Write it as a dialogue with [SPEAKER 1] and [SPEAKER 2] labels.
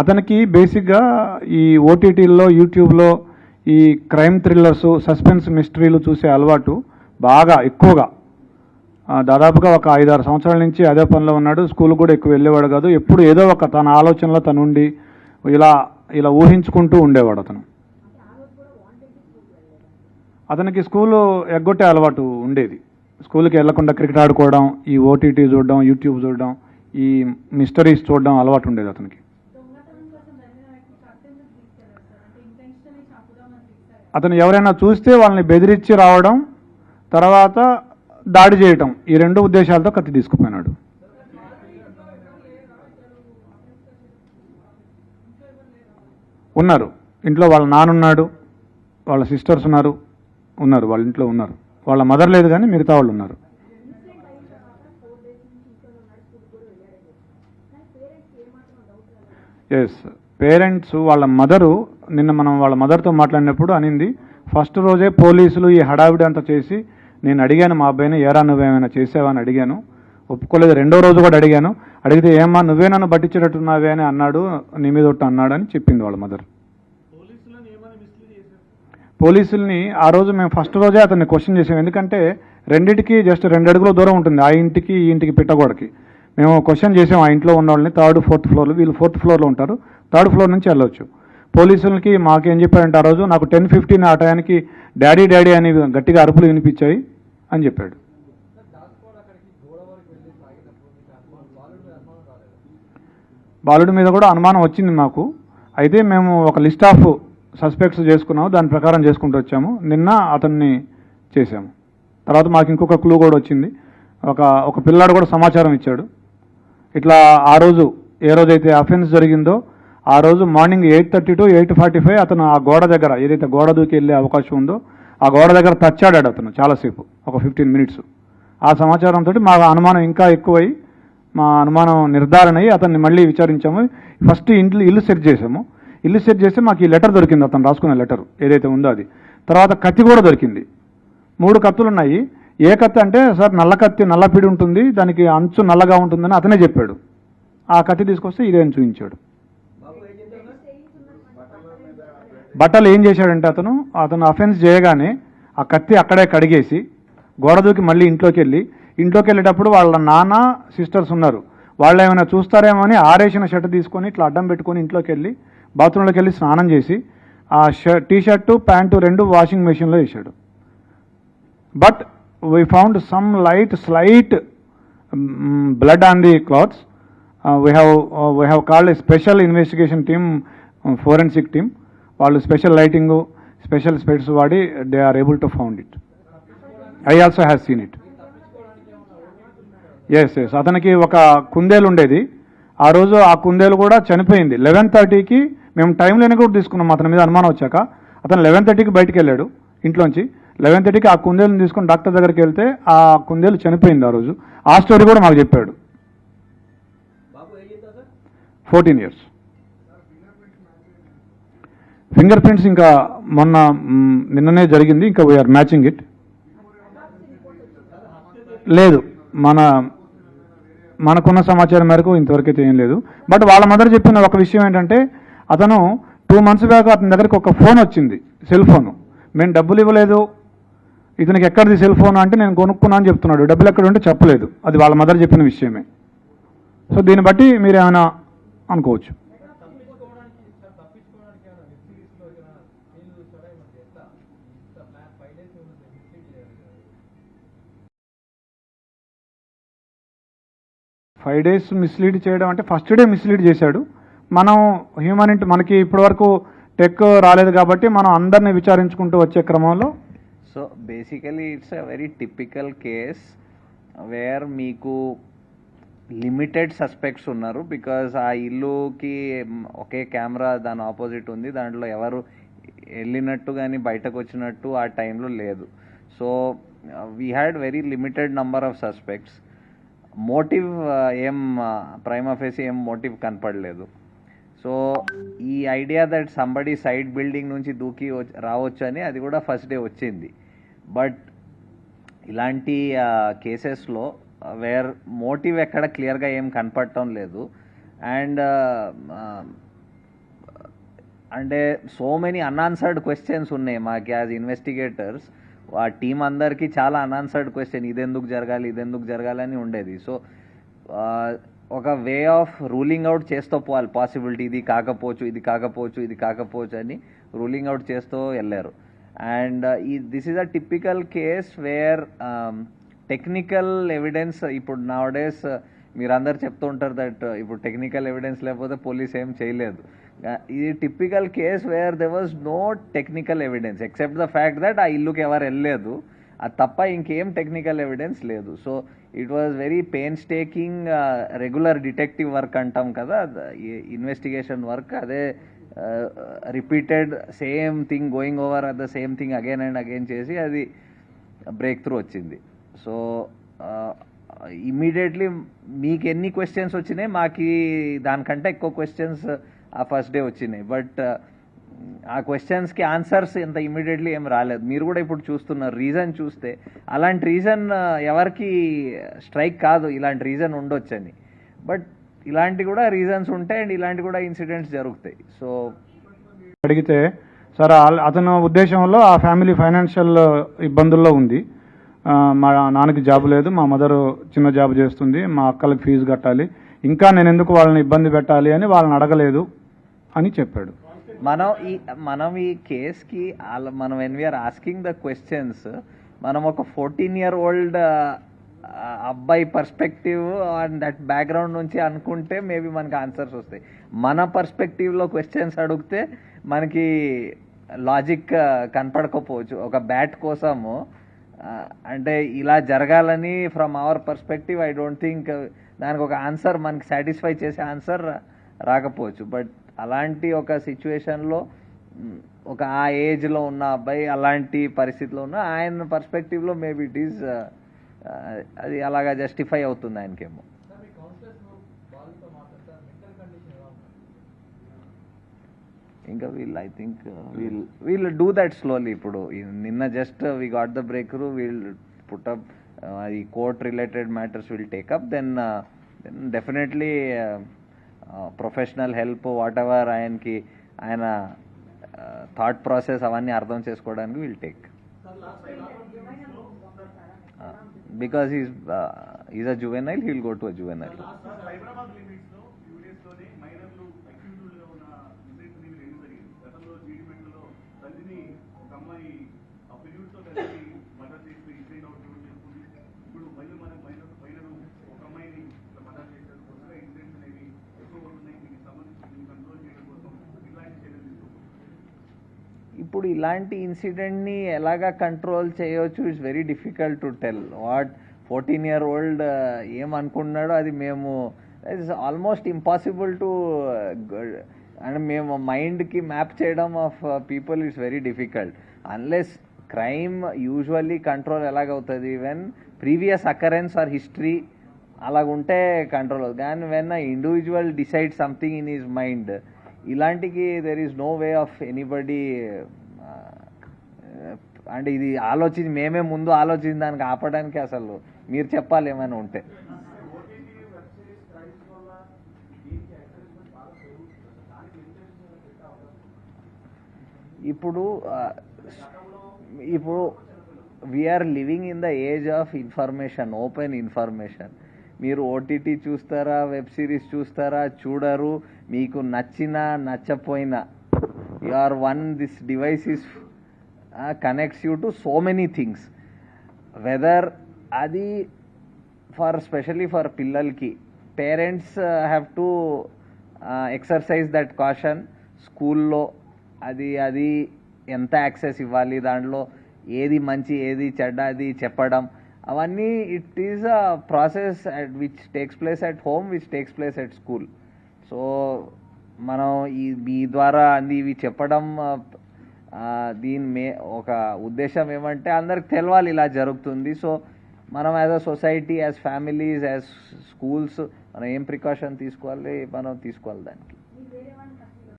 [SPEAKER 1] అతనికి బేసిక్గా ఈ ఓటీటీల్లో యూట్యూబ్లో ఈ క్రైమ్ థ్రిల్లర్స్ సస్పెన్స్ మిస్టరీలు చూసే అలవాటు బాగా ఎక్కువగా. దాదాపుగా ఒక ఐదారు సంవత్సరాల నుంచి అదే పనిలో ఉన్నాడు. స్కూల్ కూడా ఎక్కువ వెళ్ళేవాడు కాదు. ఎప్పుడు ఏదో ఒక తన ఆలోచనలో తనుండి ఇలా ఇలా ఊహించుకుంటూ ఉండేవాడు అతను. అతనికి స్కూలు ఎగ్గొట్టే అలవాటు ఉండేది. స్కూల్కి వెళ్ళకుండా క్రికెట్ ఆడుకోవడం ఈ ఓటీటీ చూడడం యూట్యూబ్ చూడడం ఈ మిస్టరీస్ చూడడం అలవాటు ఉండేది అతనికి. అతను ఎవరైనా చూస్తే వాళ్ళని బెదిరించి రావడం తర్వాత దాడి చేయటం ఈ రెండు ఉద్దేశాలతో కత్తి తీసుకుపోయినాడు. ఉన్నారు. ఇంట్లో వాళ్ళ నానున్నాడు వాళ్ళ సిస్టర్స్ ఉన్నారు ఉన్నారు వాళ్ళ ఇంట్లో ఉన్నారు. వాళ్ళ మదర్ లేదు కానీ మిగతా వాళ్ళు ఉన్నారు. ఎస్ పేరెంట్స్ వాళ్ళ మదరు నిన్న మనం వాళ్ళ మదర్తో మాట్లాడినప్పుడు అనింది ఫస్ట్ రోజే పోలీసులు ఈ హడావిడి అంతా చేసి నేను అడిగాను మా అబ్బాయిని ఏరా నువ్వేమైనా చేసావా? అని అడిగాను. ఒప్పుకోలేదు రెండో రోజు కూడా అడిగాను. అడిగితే ఏమ్మా నువ్వే నన్ను పట్టించేటట్టున్నావే అని అన్నాడు నీ మీద ఒట్టు అన్నాడు అని చెప్పింది వాళ్ళ మదర్. పోలీసుల్ని ఆ రోజు మేము ఫస్ట్ రోజే అతన్ని క్వశ్చన్ చేసాం ఎందుకంటే రెండిటికి జస్ట్ రెండు అడుగుల దూరం ఉంటుంది ఆ ఇంటికి ఈ ఇంటికి పిట్టగోడకి. మేము క్వశ్చన్ చేసాం ఆ ఇంట్లో ఉన్న వాళ్ళని థర్డ్ ఫోర్త్ ఫ్లోర్లో వీళ్ళు ఫోర్త్ ఫ్లోర్లో ఉంటారు థర్డ్ ఫ్లోర్ నుంచి వెళ్ళొచ్చు. పోలీసులకి మాకేం చెప్పాడంటే ఆ రోజు నాకు టెన్ ఫిఫ్టీన్ ఆ టయానికి డాడీ డాడీ అని గట్టిగా అరుపులు వినిపించాయి అని చెప్పాడు. బాలుడి మీద కూడా అనుమానం వచ్చింది మాకు. అయితే మేము ఒక లిస్ట్ ఆఫ్ సస్పెక్ట్స్ చేసుకున్నాము దాని ప్రకారం చేసుకుంటూ వచ్చాము. నిన్న అతన్ని చేశాము. తర్వాత మాకు ఇంకొక క్లూ కూడా వచ్చింది. ఒక ఒక పిల్లాడు కూడా సమాచారం ఇచ్చాడు. ఇట్లా ఆ రోజు ఏ రోజైతే అఫెన్స్ జరిగిందో ఆ రోజు morning eight thirty to eight forty five అతను ఆ గోడ దగ్గర ఏదైతే గోడ దూకి వెళ్ళే అవకాశం ఉందో ఆ గోడ దగ్గర తచ్చాడాడు అతను చాలాసేపు ఒక ఫిఫ్టీన్ మినిట్స్ ఆ సమాచారంతో మా అనుమానం ఇంకా ఎక్కువై మా అనుమానం నిర్ధారణ అయ్యి అతన్ని మళ్ళీ విచారించాము. ఫస్ట్ ఇంట్లో ఇల్లు సెట్ చేసాము ఇల్లు సెట్ చేస్తే మాకు ఈ లెటర్ దొరికింది అతను రాసుకున్న లెటర్ ఏదైతే ఉందో అది. తర్వాత కత్తి కూడా దొరికింది. మూడు కత్తులు ఉన్నాయి ఏ కత్తి అంటే సార్ నల్ల కత్తి నల్ల పిడి ఉంటుంది దానికి అంచు నల్లగా ఉంటుందని అతనే చెప్పాడు. ఆ కత్తి తీసుకొస్తే ఇదే అని చూపించాడు. బట్టలు ఏం చేశాడంటే అతను అతను అఫెన్స్ చేయగానే ఆ కత్తి అక్కడే కడిగేసి గోడ దూకి మళ్ళీ ఇంట్లోకి వెళ్ళి ఇంట్లోకి వెళ్ళేటప్పుడు వాళ్ళ నాన్న సిస్టర్స్ ఉన్నారు. వాళ్ళు ఏమైనా చూస్తారేమో అని ఆరేసిన షర్ట్ తీసుకొని ఇట్లా అడ్డం పెట్టుకొని ఇంట్లోకి వెళ్ళి బాత్రూంలోకి వెళ్ళి స్నానం చేసి ఆ షర్ట్ టీ షర్టు ప్యాంటు రెండు వాషింగ్ మెషిన్లో వేసాడు but we found some light slight blood on the clothes. We have we have called a special investigation team forensic team. వాళ్ళు స్పెషల్ లైటింగ్ స్పెషల్ స్పెట్స్ వాడి they are able to found it I also have seen it yes yes అతనికి ఒక కుందేలు ఉండేది. ఆ రోజు ఆ కుందేలు కూడా చనిపోయింది. లెవెన్ థర్టీకి మేము టైం లేని కూడా తీసుకున్నాం. అతని మీద అనుమానం వచ్చాక అతను లెవెన్ థర్టీకి బయటికి వెళ్ళాడు ఇంట్లోంచి. లెవెన్ థర్టీకి ఆ కుందేలుని తీసుకొని డాక్టర్ దగ్గరికి వెళ్తే ఆ కుందేలు చనిపోయింది ఆ రోజు. ఆ స్టోరీ కూడా మాకు చెప్పాడు. ఫోర్టీన్ ఇయర్స్ ఫింగర్ ప్రింట్స్ ఇంకా మొన్న నిన్ననే జరిగింది. ఇంకా వీఆర్ మ్యాచింగ్ ఇట్ లేదు. మన మనకున్న సమాచారం మేరకు ఇంతవరకు అయితే ఏం లేదు. బట్ వాళ్ళ మదర్ చెప్పిన ఒక విషయం ఏంటంటే అతను టూ మంత్స్ బ్యాక్ అతని దగ్గరికి ఒక ఫోన్ వచ్చింది. సెల్ ఫోన్ మేము డబ్బులు ఇవ్వలేదు. ఇతనికి ఎక్కడిది సెల్ ఫోన్ అంటే నేను కొనుక్కున్నా అని చెప్తున్నాడు. డబ్బులు ఎక్కడ ఉంటే చెప్పలేదు. అది వాళ్ళ మదర్ చెప్పిన విషయమే. సో దీన్ని బట్టి మీరు ఏమైనా అనుకోవచ్చు. ఫైవ్ డేస్ మిస్లీడ్ చేయడం అంటే ఫస్ట్ డే మిస్లీడ్ చేశాడు. మనం హ్యూమనిటీ మనకి ఇప్పటివరకు టెక్ రాలేదు కాబట్టి మనం అందరిని విచారించుకుంటూ వచ్చే క్రమంలో
[SPEAKER 2] so basically it's a very typical case where మీకు లిమిటెడ్ సస్పెక్ట్స్ ఉన్నారు బికాజ్ ఆ ఇల్లుకి ఒకే కెమెరా దాని ఆపోజిట్ ఉంది. దాంట్లో ఎవరు వెళ్ళినట్టు కానీ బయటకు వచ్చినట్టు ఆ టైంలో లేదు. So we had very limited number of suspects motive ఏం ప్రైమ్ ఏం మోటివ్ కనపడలేదు. సో ఈ idea that somebody side building నుంచి దూకి రావచ్చు అని అది కూడా ఫస్ట్ డే వచ్చింది. బట్ ఇలాంటి కేసెస్లో వేర్ మోటివ్ ఎక్కడ క్లియర్గా ఏం కనపడటం లేదు. అండ్ అంటే సో మెనీ అన్ఆన్సర్డ్ క్వశ్చన్స్ ఉన్నాయి మాకు యాజ్ ఇన్వెస్టిగేటర్స్ ఆ టీం అందరికీ చాలా అన్ఆన్సర్డ్ క్వశ్చన్ ఇదెందుకు జరగాలి ఇదెందుకు జరగాలని ఉండేది. సో ఒక వే ఆఫ్ రూలింగ్ అవుట్ చేస్తూ పోవాలి. పాసిబిలిటీ ఇది కాకపోవచ్చు ఇది కాకపోవచ్చు ఇది కాకపోవచ్చు అని రూలింగ్ అవుట్ చేస్తూ వెళ్ళారు. అండ్ ఈ this is a typical case where technical evidence ఇప్పుడు నా డేస్ మీరందరు చెప్తూ ఉంటారు దట్ uh, ఇప్పుడు టెక్నికల్ ఎవిడెన్స్ లేకపోతే పోలీస్ ఏం చేయలేదు. ఇది typical case where there was no technical evidence except the fact that ఆ ఇల్లుకి ఎవరు వెళ్ళలేదు. అది తప్ప ఇంకేం టెక్నికల్ ఎవిడెన్స్ లేదు. So it was very painstaking regular detective work అంటాం కదా ఇన్వెస్టిగేషన్ వర్క్ అదే repeated same thing going over at the same thing again and again చేసి అది బ్రేక్ త్రూ వచ్చింది సో uh, ఇమీడియట్లీ మీకు ఎన్ని క్వశ్చన్స్ వచ్చినాయి మాకు దానికంటే ఎక్కువ క్వశ్చన్స్ ఆ ఫస్ట్ డే వచ్చినాయి. బట్ ఆ క్వశ్చన్స్కి ఆన్సర్స్ ఇంత ఇమీడియట్లీ ఏం రాలేదు. మీరు కూడా ఇప్పుడు చూస్తున్నారు రీజన్ చూస్తే అలాంటి రీజన్ ఎవరికి స్ట్రైక్ కాదు ఇలాంటి రీజన్ ఉండొచ్చని. బట్ ఇలాంటి కూడా రీజన్స్ ఉంటాయి అండ్ ఇలాంటి కూడా ఇన్సిడెంట్స్ జరుగుతాయి. సో
[SPEAKER 1] అడిగితే సార్ ఆల్- అతను ఉద్దేశంలో ఆ ఫ్యామిలీ ఫైనాన్షియల్ ఇబ్బందుల్లో ఉంది. మా నాన్నకి జాబ్ లేదు మా మదర్ చిన్న జాబ్ చేస్తుంది మా అక్కలకి ఫీజు కట్టాలి. ఇంకా నేను ఎందుకు వాళ్ళని ఇబ్బంది పెట్టాలి అని వాళ్ళని అడగలేదు అని చెప్పాడు.
[SPEAKER 2] మనం ఈ మనం ఈ కేస్కి మనం when we are asking the questions మనం ఒక ఫోర్టీన్ ఇయర్ ఓల్డ్ అబ్బాయి పర్స్పెక్టివ్ అండ్ దట్ బ్యాక్గ్రౌండ్ నుంచి అనుకుంటే మేబీ మనకి ఆన్సర్స్ వస్తాయి. మన పర్స్పెక్టివ్లో క్వశ్చన్స్ అడిగితే మనకి లాజిక్ కనపడకపోవచ్చు. ఒక బ్యాట్ కోసము అంటే ఇలా జరగాలని from our perspective I don't think దానికి ఒక ఆన్సర్ మనకి సాటిస్ఫై చేసే ఆన్సర్ రాకపోవచ్చు. బట్ అలాంటి ఒక సిచ్యువేషన్లో ఒక ఆ ఏజ్లో ఉన్న అబ్బాయి అలాంటి పరిస్థితిలో ఉన్న ఆయన పర్స్పెక్టివ్లో మేబీ ఇట్ ఈస్ అది అలాగా జస్టిఫై అవుతుంది ఆయనకేమో. ఇంకా వీళ్ళు I think we'll we'll do that slowly ఇప్పుడు నిన్న just we got the break we'll put up ఈ court related matters will take up then then definitely professional help whatever ఆయనకి ఆయన థాట్ ప్రాసెస్ అవన్నీ అర్థం చేసుకోవడానికి will take because is is a juvenile he'll go to a juvenile
[SPEAKER 3] Hyderabad లిమిట్స్లో యూనియన్స్లోనే మైనర్లు అక్యూజ్డ్గా ఉన్న ఇన్సిడెంట్స్ అనేవి రెండు జరిగింది గతంలో జీడిమెంట్లో తల్లిని ఒక అమ్మాయి ఆ పిల్యూడ్తో కలిసి మర్డర్ చేసి ఇన్సిడెంట్ అవుట్ చేసుకుంది ఇప్పుడు మళ్ళీ మన మైనర్ మైనర్ ఒక అమ్మాయిని ఇట్లా మర్డర్ చేసిన కొత్తగా ఇన్సిడెంట్స్ అనేవి ఎక్కువ అవుతున్నాయి దీనికి సంబంధించి దీన్ని కంట్రోల్ చేయడం కోసం ఇలాంటి చర్యలు తీసుకోవాలి
[SPEAKER 2] ఇప్పుడు ఇలాంటి ఇన్సిడెంట్ని ఎలాగా కంట్రోల్ చేయవచ్చు it's very difficult to tell what fourteen year old ఏమనుకున్నాడో అది మేము it's almost impossible to and మేము మైండ్కి మ్యాప్ చేయడం of people it's very difficult unless crime usually control ఎలాగవుతుంది? When previous occurrence or history అలాగుంటే control అవుతుంది. కానీ when a individual decide something in his mind ఇలాంటికి there is no way of anybody అంటే ఇది ఆలోచించి మేమే ముందు ఆలోచించి దానికి ఆపడానికి అసలు. మీరు చెప్పాలి ఏమైనా ఉంటే. ఇప్పుడు ఇప్పుడు we are living in the age of information open information మీరు ఓటీటీ చూస్తారా వెబ్ సిరీస్ చూస్తారా చూడరు. మీకు నచ్చినా నచ్చపోయినా. You are on this device is connects you to so many things whether అది ఫర్ స్పెషలీ ఫర్ పిల్లలకి parents have to exercise that caution స్కూల్లో అది అది ఎంత యాక్సెస్ ఇవ్వాలి? దాంట్లో ఏది మంచి ఏది చెడ్డ అది చెప్పడం. అవన్నీ it is a process at which takes place at home which takes place at school so మనం ఈ మీ ద్వారా అంది ఇవి చెప్పడం uh, దీని మే ఒక ఉద్దేశం ఏమంటే అందరికి తెలవాలి ఇలా జరుగుతుంది. సో మనం as a society as families as schools మనం ఏం ప్రికాషన్ తీసుకోవాలి? మనం తీసుకోవాలి దానికి.